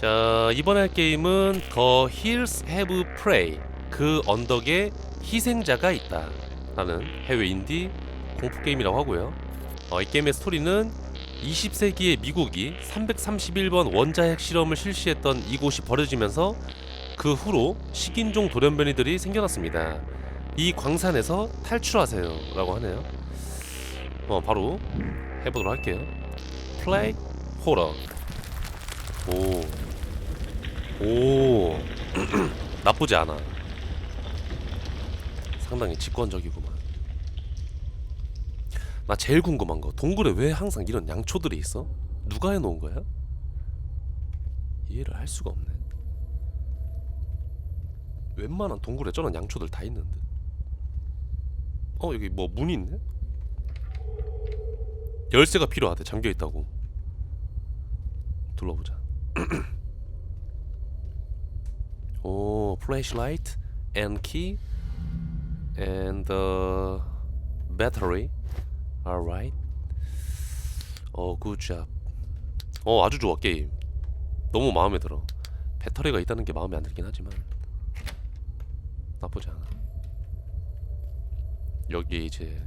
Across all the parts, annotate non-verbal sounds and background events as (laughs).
자 이번에 할 게임은 더 Hills Have Prey 그 언덕에 희생자가 있다 라는 해외 인디 공포 게임이라고 하고요. 어, 이 게임의 스토리는 20세기의 미국이 331번 원자 핵 실험을 실시했던 이곳이 버려지면서 그 후로 식인종 돌연변이들이 생겨났습니다. 이 광산에서 탈출하세요 라고 하네요. 어 바로 해보도록 할게요. 플레이 호러 오 오. (clears throat) 나쁘지 않아. 상당히 직관적이구만. 나 제일 궁금한 거 동굴에 왜 항상 이런 양초들이 있어? 누가 해놓은 거야? 이해를 할 수가 없네. 웬만한 동굴에 저런 양초들 다 있는데 어 여기 뭐 문이 있네? 열쇠가 필요하대. 잠겨있다고. 둘러보자 (clears throat) 오 flashlight and key and the battery. Alright 어 good job. 어 아주 좋아 게임. 너무 마음에 들어. 배터리가 있다는 게 마음에 안 들긴 하지만 나쁘지 않아. 여기에 이제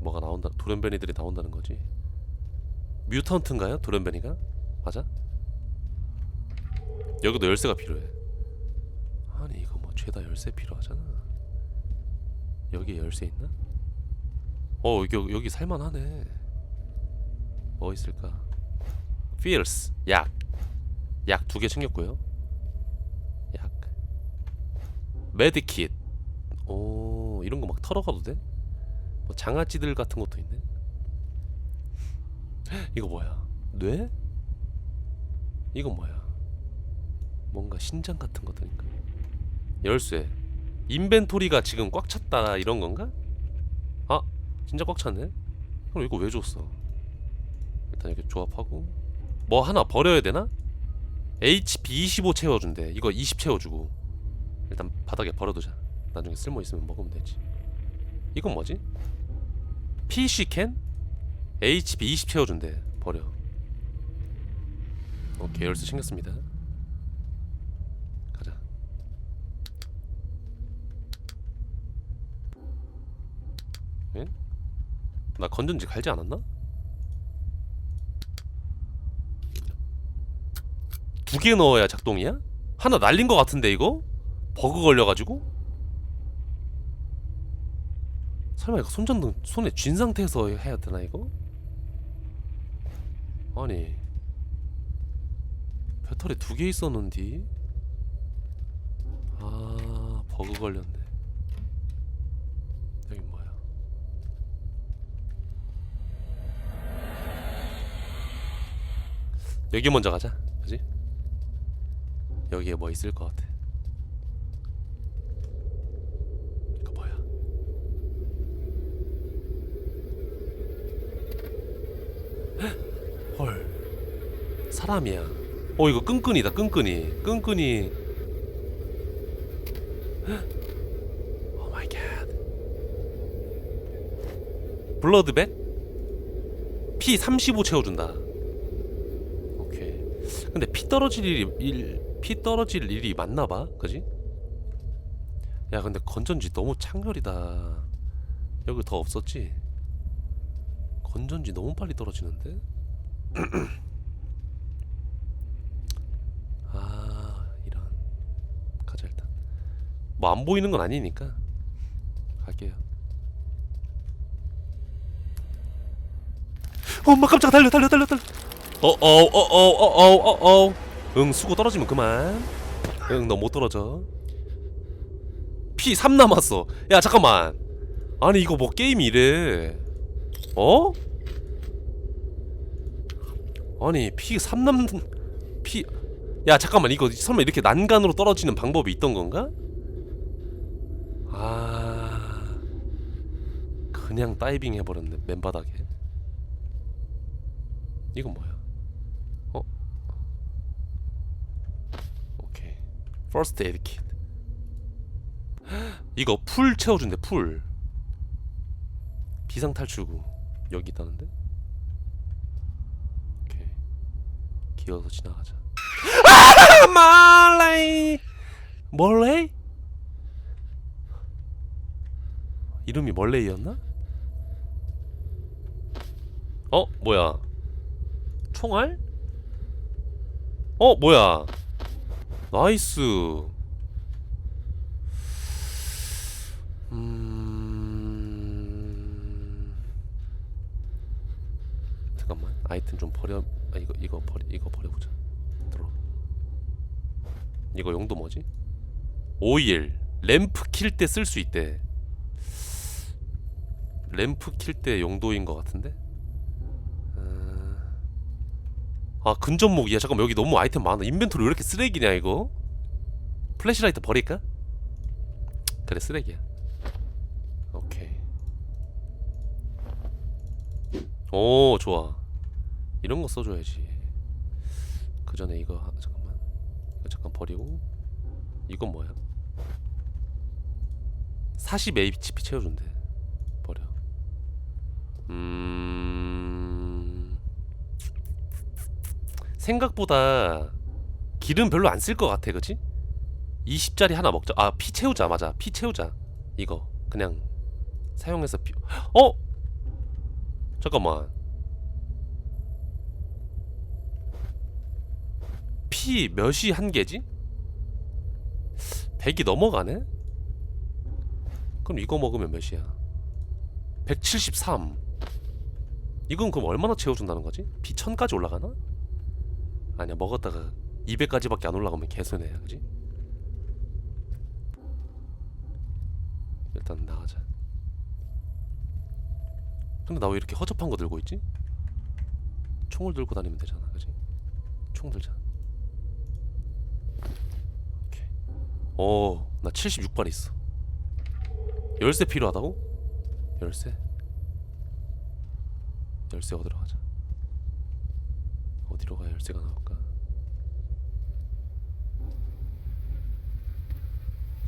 뭐가 나온다 돌연변이들이 나온다는 거지? 뮤턴트인가요? 돌연변이가? 맞아? 여기도 열쇠가 필요해 죄다 열쇠 필요하잖아. 여기에 열쇠 있나? 어 여기, 여기 살만하네. 뭐 있을까? Fierce 약약 두 개 챙겼고요. 약. 메디킷 오 이런 거 막 털어가도 돼? 뭐 장아찌들 같은 것도 있네? 헉, (gasps) 이거 뭐야? 뇌? 이건 뭐야? 뭔가 신장 같은 것들인가 열쇠. 인벤토리가 지금 꽉 찼다 이런 건가? 아 진짜 꽉 찼네? 그럼 이거 왜 줬어? 일단 이렇게 조합하고. 뭐 하나 버려야 되나? HP 25 채워준대. 이거 20 채워주고. 일단 바닥에 버려두자. 나중에 쓸모 있으면 먹으면 되지. 이건 뭐지? PC 캔? HP 20 채워준대. 버려. 오케이 열쇠 챙겼습니다 가자 예? 나 건전지 갈지 않았나? 두 개 넣어야 작동이야? 하나 날린 거 같은데 이거? 버그 걸려가지고? 설마 이거 손전등 손에 쥔 상태에서 해야 되나 이거? 아니 배터리 두 개 있었는데 아 버그 걸렸네 여기 먼저 가자. 그지? 여기에 뭐 있을 것 같아. 이거 뭐야? 헉! 헐. 사람이야. 어 이거 끈끈이다 끈끈이. 끈끈이. 오 마이 갓. 블러드백? 피 35 채워준다 떨어질 일이 일, 피 떨어질 일이 많나봐? 그지? 야 근데 건전지 너무 창렬이다. 여기 더 없었지? 건전지 너무 빨리 떨어지는데? (clears throat) 아 이런. 가자 일단. 뭐 안 보이는 건 아니니까. 갈게요. 엄마 깜짝 달려 달려 달려 달려 어어 어어 어어 어어 응 수고 떨어지면 그만. 응 너 못 떨어져. 피 3 남았어. 야 잠깐만. 아니 이거 뭐 게임 이래? 어? 아니 피 3 남... 피... 야 잠깐만. 이거 설마 이렇게 난간으로 떨어지는 방법이 있던 건가? 아... 그냥 다이빙 해버렸네 맨바닥에. 이건 뭐야? First Aid Kit 이거 풀 채워준대 풀 비상탈출구 여기 있다는데? 오케이 기어서 지나가자 말레이 멀레이? 이름이 멀레이였나? 어 뭐야 총알? 어 뭐야 나이스. 음. 잠깐만 아이템 좀 버려 아 이거 이거 버려 이거 버려보자. 들어. 이거 용도 뭐지? 오일. 램프 킬 때 쓸 수 있대. 램프 킬 때 용도인 것 같은데 어, 아 근접목이야? 잠깐만 여기 너무 아이템 많아. 인벤토리 왜 이렇게 쓰레기냐 이거? 플래시라이트 버릴까? 그래 쓰레기야. 오케이. 오 좋아. 이런 거 써줘야지. 그 전에 이거 하- 잠깐만. 이거 잠깐 버리고. 이건 뭐야? 40 HP 채워준대. 버려. 음 생각보다 기름 별로 안 쓸 것 같아 그치? 20짜리 하나 먹자 아 피 채우자 맞아 피 채우자 이거 그냥 사용해서 피 어? 잠깐만 피 몇이 한 개지? 100이 넘어가네? 그럼 이거 먹으면 몇이야? 173 이건 그럼 얼마나 채워준다는 거지? 피 1000까지 올라가나? 아니야 먹었다가 200까지밖에 안 올라가면 개손해야 그지? 일단 나가자 근데 나 왜 이렇게 허접한 거 들고 있지? 총을 들고 다니면 되잖아 그지? 총 들자 오케이 오나 76발 있어 열쇠 필요하다고? 열쇠? 열쇠 어디로 가자 어디로 가야 열쇠가 나올까?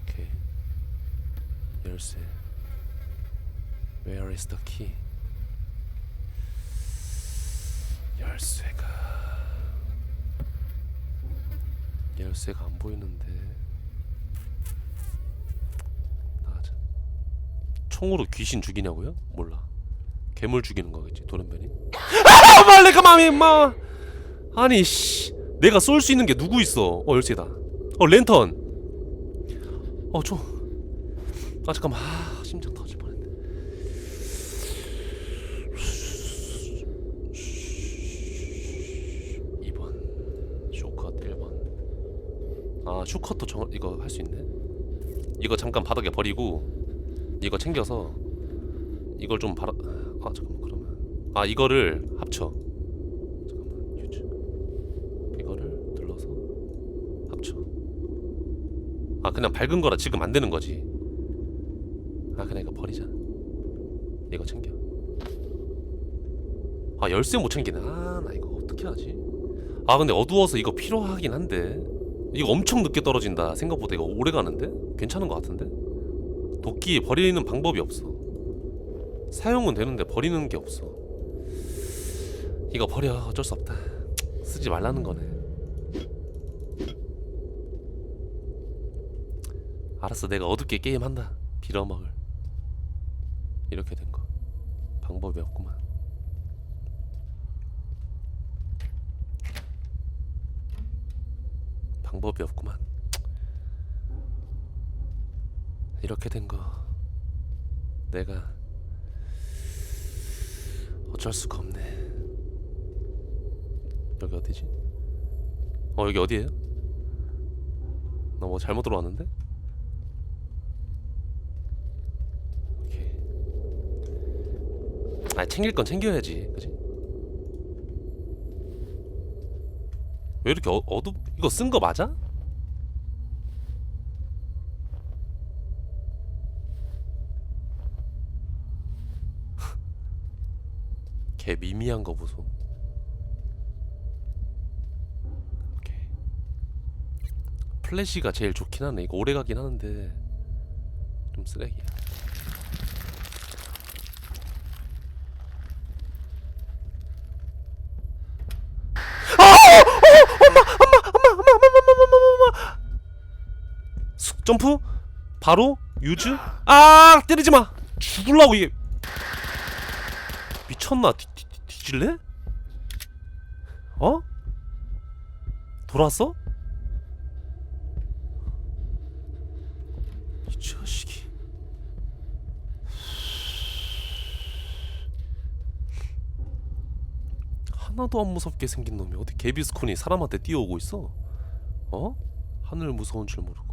오케이. 열쇠. Where is the key? 열쇠가. 열쇠가 안 보이는데. 나가자 총으로 귀신 죽이냐고요? 몰라. 괴물 죽이는 거겠지 도련변이. (laughs) 아 말레 가마미 마 아니 씨. 내가 쏠 수 있는 게 누구 있어? 어 열쇠다. 어 랜턴. 어좀아 잠깐만. 아 심장 터질 뻔했네. 2번. 쇼컷 1번. 아 쇼컷도 저, 이거 할 수 있네? 이거 잠깐 바닥에 버리고 이거 챙겨서 이걸 좀 바라 아 잠깐만 그러면. 아 이거를 합쳐 잠깐만 유즈 이거를 눌러서 합쳐 아 그냥 밝은 거라 지금 안 되는 거지. 아 그냥 이거 버리자. 이거 챙겨. 아 열쇠 못 챙기네. 아나 이거 어떻게 하지? 아 근데 어두워서 이거 필요하긴 한데. 이거 엄청 늦게 떨어진다. 생각보다 이거 오래 가는데? 괜찮은 것 같은데? 도끼 버리는 방법이 없어. 사용은 되는데 버리는 게 없어. 이거 버려. 어쩔 수 없다. 쓰지 말라는 거네 알았어 내가 어둡게 게임한다. 빌어먹을. 이렇게 된 거. 방법이 없구만. 방법이 없구만. 이렇게 된 거. 내가 어쩔 수가 없네. 여기 어디지? 어 여기 어디에요? 나 뭐 잘못 들어왔는데? 오케이 아 챙길 건 챙겨야지 그지? 왜 이렇게 어, 어둡 이거 쓴 거 맞아? (laughs) 개 미미한 거 보소. 플래시가 제일 좋긴 하네. 이거 오래 가긴 하는데 좀 쓰레기야. 아! 어! 엄마! 엄마! 엄마! 엄마! 엄마! 엄마! 엄마! 점프 바로 유즈 아 때리지 마 죽을라고 이게 미쳤나 뒤, 뒤, 뒤, 뒤질래? 어? 돌아왔어? 이 자식이 하나도 안 무섭게 생긴 놈이 어디 개비스콘이 사람한테 뛰어오고 있어? 어? 하늘 무서운 줄 모르고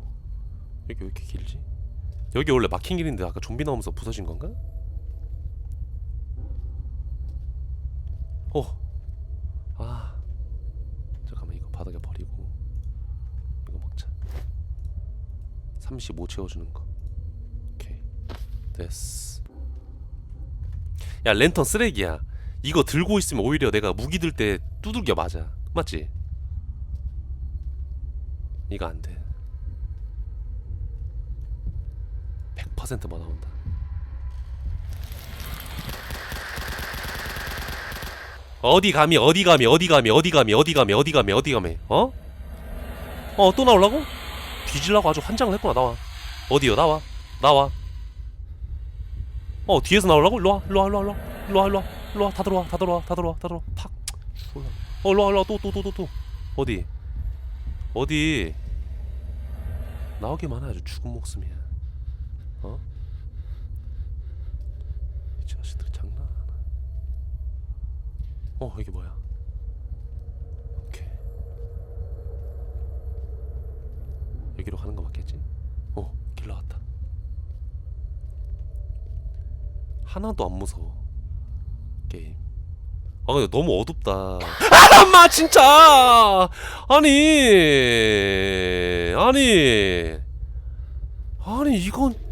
여기 왜 이렇게 길지? 여기 원래 막힌 길인데 아까 좀비 나오면서 부서진 건가? 어. 아. 잠깐만 이거 바닥에 버리고 이거 먹자. 35 채워주는 거. 오케이. 됐어. 야 랜턴 쓰레기야. 이거 들고 있으면 오히려 내가 무기 들 때 두들겨 맞아. 맞지? 이거 안 돼. 100%만 나온다. 어디 감히 어디 감히 어디 감히 어디 감히 어디 감히 어디 감히 어디 감히 어? 어 또 나오려고? 뒤질라고 아주 환장을 했구나 나와. 어디요? 나와. 나와. 어 뒤에서 나오려고? 일로와 일로와 일로와 일로와. 일로와 일로와. 다 들어와 다 들어와 다 들어와 다 들어와. 팍. 졸라. 어 일로와 일로와. 또 또 또 또 또. 어디? 어디? 나오기만 해 아주 죽은 목숨이야 어? 이 자식들 장난 어 이게 뭐야 여기로 가는 거 맞겠지? 어, 길 나왔다. 하나도 안 무서워. 게임. 아, 근데 너무 어둡다. 아, 엄마 진짜. 아니, 아니, 아니 이건.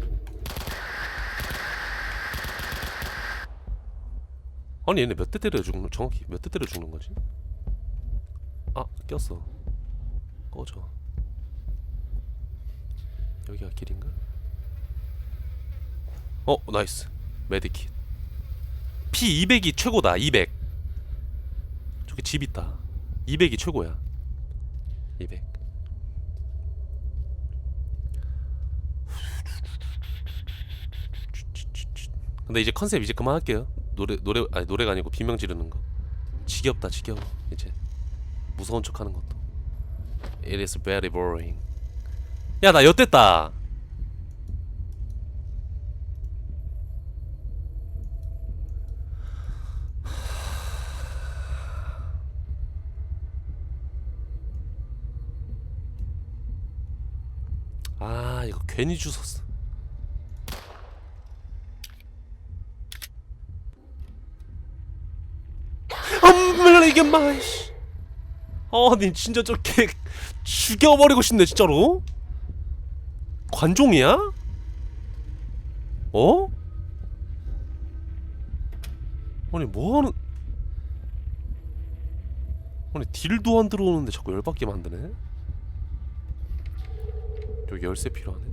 아니 얘네 몇 대 때려 죽는 정확히 몇 대 때려 죽는 거지? 아 꼈어. 꺼져. 여기가 길인가? 어 나이스 메디킷 피 200이 최고다 200 저기 집 있다 200이 최고야 200 근데 이제 컨셉 이제 그만할게요 노래 노래 아니 노래가 아니고 비명 지르는 거. 지겹다 지겨워 이제. 무서운 척하는 것도. It is very boring. 야나 엿됐다. 아 이거 괜히 주웠어 엄마 이게 마이씨. 아 니 진짜 저개 죽여버리고 싶네 진짜로. 관종이야? 어? 아니 뭐하는 아니 딜도 안 들어오는데 자꾸 열받게 만드네? 여기 열쇠 필요하네?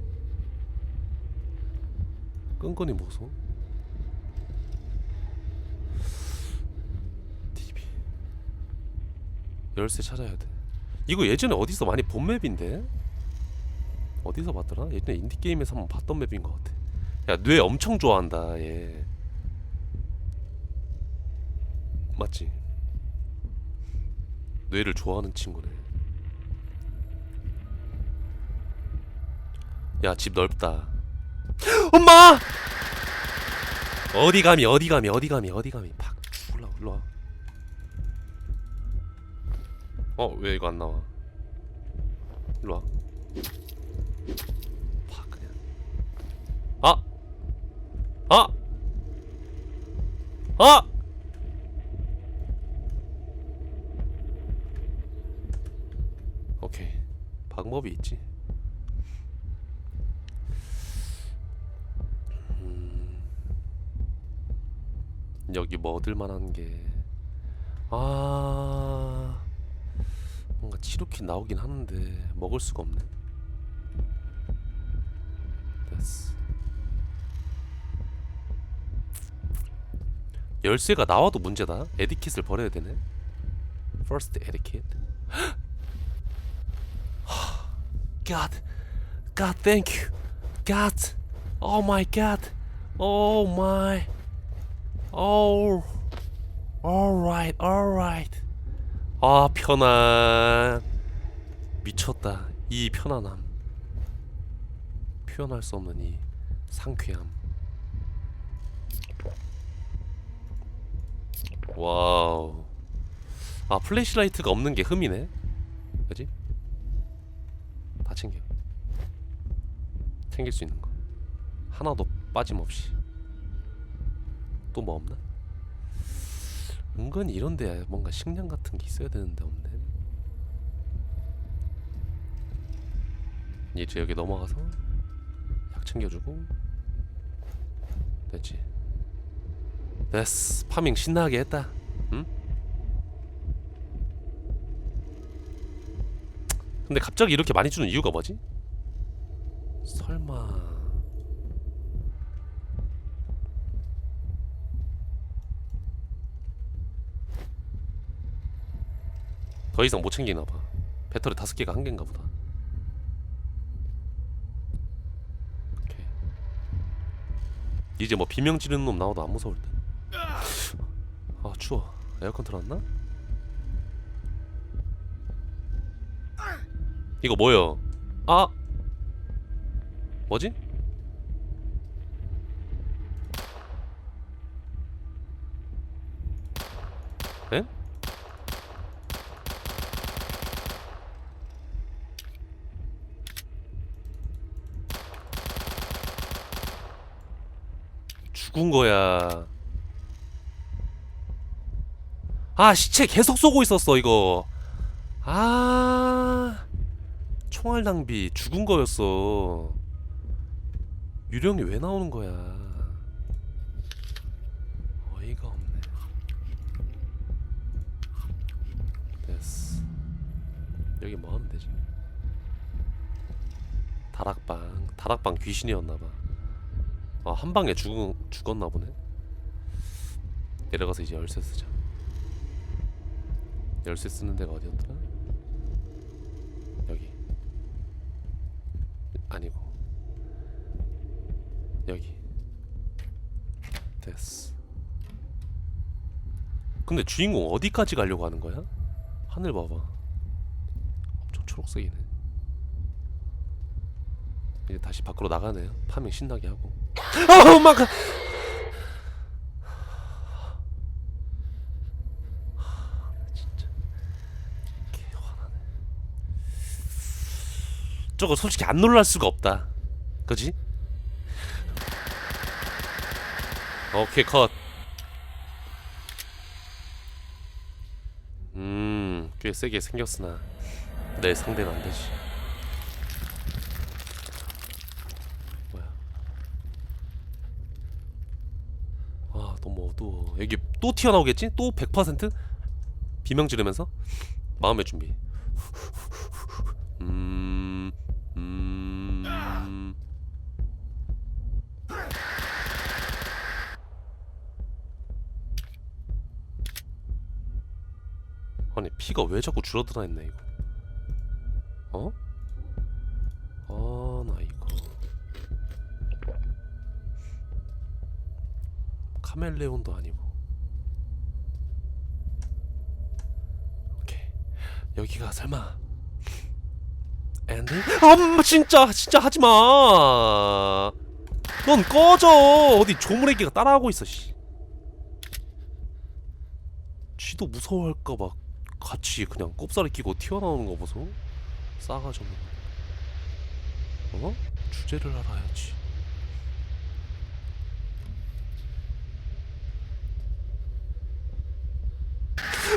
끈끈이 모소 열쇠 찾아야 돼. 이거 예전에 어디서 많이 본 맵인데? 어디서 봤더라? 예전에 인디게임에서 한번 봤던 맵인 것 같아. 야뇌 엄청 좋아한다 얘. 맞지? 뇌를 좋아하는 친구네. 야 집 넓다. 엄마! 어디 감히 어디 감히 어디 감히 어디 감히. 팍 올라와 올라와 어 왜 이거 안 나와? 일로와. 팍 그냥. 아! 아! 아! 오케이. 방법이 있지. 음, 여기 뭐 얻을 만한 게. 아... 뭔가 치루키 나오긴 하는데 먹을 수가 없네. 됐어. 열쇠가 나와도 문제다. 에디킷을 버려야 되네. First 에디킷. God, God thank you God Oh my God Oh my Oh Alright alright 아 편안. 미쳤다. 이 편안함. 표현할 수 없는 이 상쾌함. 와우. 아 플래시라이트가 없는 게 흠이네. 그지? 다 챙겨. 챙길 수 있는 거. 하나도 빠짐없이. 또 뭐 없나? 은근히 이런데 뭔가 식량 같은 게 있어야 되는데 없네. 이제 여기 넘어가서 약 챙겨주고. 됐지? 됐어. 파밍 신나게 했다. 응? 근데 갑자기 이렇게 많이 주는 이유가 뭐지? 설마 더 이상 못 챙기나 봐 배터리 다섯 개가 한 개인가 보다 오케이. 이제 뭐 비명 지르는 놈 나와도 안 무서울 듯. 아 추워. 에어컨 틀었나? 이거 뭐요? 아 뭐지? 에? 죽은 거야. 아 시체 계속 쏘고 있었어 이거. 아 총알 낭비 죽은 거였어. 유령이 왜 나오는 거야? 어이가 없네. 됐어. 여기 뭐 하면 되지? 다락방 다락방 귀신이었나 봐. 아, 한 방에 죽은, 죽었나 보네. 내려가서 이제 열쇠 쓰자. 열쇠 쓰는 데가 어디였더라? 여기. 아니고. 여기. 됐어. 근데 주인공 어디까지 가려고 하는 거야? 하늘 봐봐. 엄청 초록색이네. 이제 다시 밖으로 나가네요. 파밍 신나게 하고. 아, 엄마가. 진짜 개 화나네. 저거 솔직히 안 놀랄 수가 없다. 그지? 오케이 컷. 음, 꽤 세게 생겼으나 내 상대는 안 되지. 뭐야? 어두워 여기 또 튀어나오겠지? 또 100%? 비명 지르면서 마음의 준비 음... 음... 아니 피가 왜 자꾸 줄어드나 했네 이거 어? 카멜레온도 아니고. 오케이. 여기가 설마. 엔딩? 아 진짜 진짜 하지마. 넌 꺼져. 어디 조물애기가 따라하고 있어 씨. 쥐도 무서워할까봐 같이 그냥 꼽사리 끼고 튀어나오는 거 보소. 싸가지 없는 거. 어? 주제를 알아야지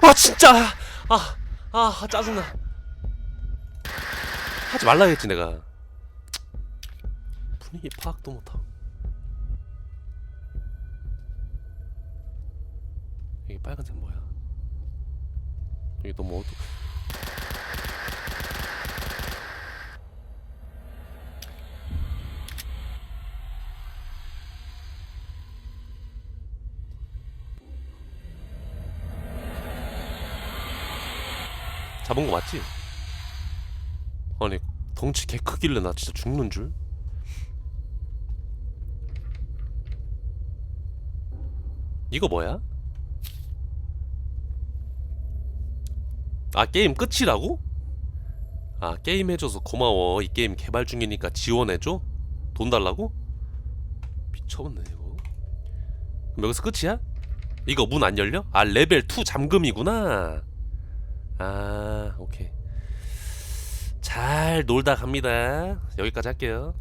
아 진짜. 아, 아 짜증나. 하지 말라 했지 내가. 분위기 파악도 못하고. 여기 빨간색 뭐야? 여기 너무 어두 잡은 거 맞지? 아니 덩치 개 크길래 나 진짜 죽는 줄. 이거 뭐야? 아 게임 끝이라고? 아 게임 해줘서 고마워 이 게임 개발 중이니까 지원해줘? 돈 달라고? 미쳤네 이거 그럼 여기서 끝이야? 이거 문 안 열려? 아 레벨 2 잠금이구나 아 오케이. 잘 놀다 갑니다. 여기까지 할게요